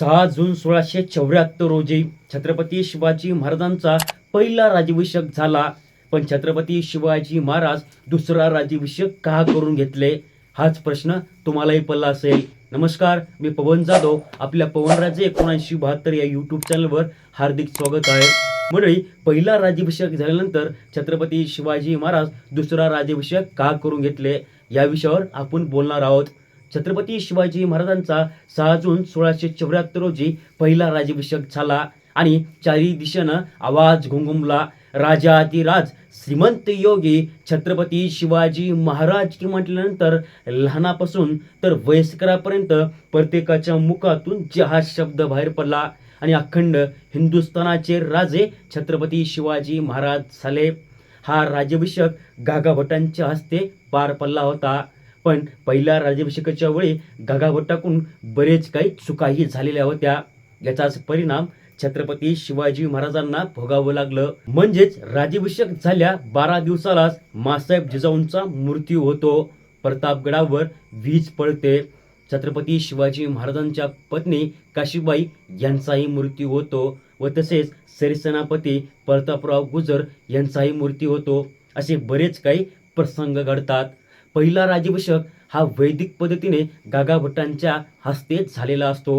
सहा जून सोळाशे चौऱ्याहत्तर रोजी छत्रपती शिवाजी महाराजांचा पहिला राज्याभिषेक झाला. पण छत्रपती शिवाजी महाराज दुसरा राज्याभिषेक का करून घेतले? हाच प्रश्न तुम्हालाही पडला असेल. नमस्कार मी पवन जाधव आपल्या पवनराजे एकोणऐंशी बहात्तर या यूट्यूब चॅनलवर हार्दिक स्वागत आहे. मंडळी पहिला राज्याभिषेक झाल्यानंतर छत्रपती शिवाजी महाराज दुसरा राज्याभिषेक का करून घेतले? या विषयावर आपण बोलणार आहोत. छत्रपती शिवाजी महाराजांचा सहा जून सोळाशे चौऱ्याहत्तर रोजी पहिला राज्याभिषेक झाला आणि चारी दिशेनं आवाज घुंघुमला राजाधिराज श्रीमंत योगी छत्रपती शिवाजी महाराज की म्हटल्यानंतर लहानापासून तर वयस्करापर्यंत प्रत्येकाच्या मुखातून जे हा शब्द बाहेर पडला आणि अखंड हिंदुस्थानाचे राजे छत्रपती शिवाजी महाराज झाले. हा राज्याभिषेक गागाभटांच्या हस्ते पार पडला होता. पण पहिल्या राज्याभिषेकाच्या वेळी गागाभट्टाकडून बरेच काही चुकाही झालेल्या होत्या. याचाच परिणाम छत्रपती शिवाजी महाराजांना भोगावं लागलं. म्हणजेच राज्याभिषेक झाल्या बारा दिवसालाच मासाहेब जिजाऊंचा मृत्यू होतो. प्रतापगडावर वीज पडते. छत्रपती शिवाजी महाराजांच्या पत्नी काशीबाई यांचाही मृत्यू होतो व तसेच सरसेनापती प्रतापराव गुजर यांचाही मृत्यू होतो. असे बरेच काही प्रसंग घडतात. पहिला राज्याभिषेक हा वैदिक पद्धतीने गागाभट्टांच्या हस्ते झालेला असतो.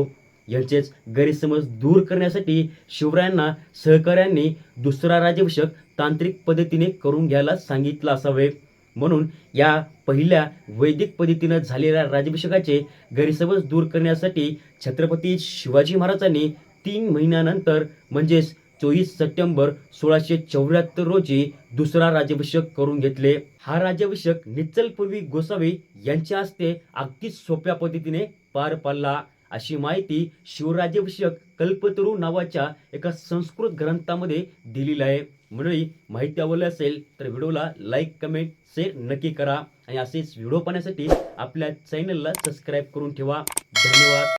यांचेच गैरसमज दूर करण्यासाठी शिवरायांना सहकाऱ्यांनी दुसरा राज्याभिषेक तांत्रिक पद्धतीने करून घ्यायला सांगितलं असावे. म्हणून या पहिल्या वैदिक पद्धतीनं झालेल्या राज्याभिषेकाचे गैरसमज दूर करण्यासाठी छत्रपती शिवाजी महाराजांनी तीन महिन्यानंतर म्हणजेच चोवीस सप्टेंबर सोळाशे चौऱ्याहत्तर रोजी दुसरा राज्याभिषेक करून घेतले. हा राज्याभिषेक निचलपूर्वी गोसावी यांच्या हस्ते अगदी सोप्या पद्धतीने पार पडला. अशी माहिती शिवराज्याभिषेक कल्पतरू नावाच्या एका संस्कृत ग्रंथामध्ये दिलेली आहे. मंडळी माहिती आवडली असेल तर व्हिडिओला लाईक कमेंट शेअर नक्की करा. आणि असेच व्हिडिओ पाहण्यासाठी आपल्या चॅनलला सबस्क्राईब करून ठेवा. धन्यवाद.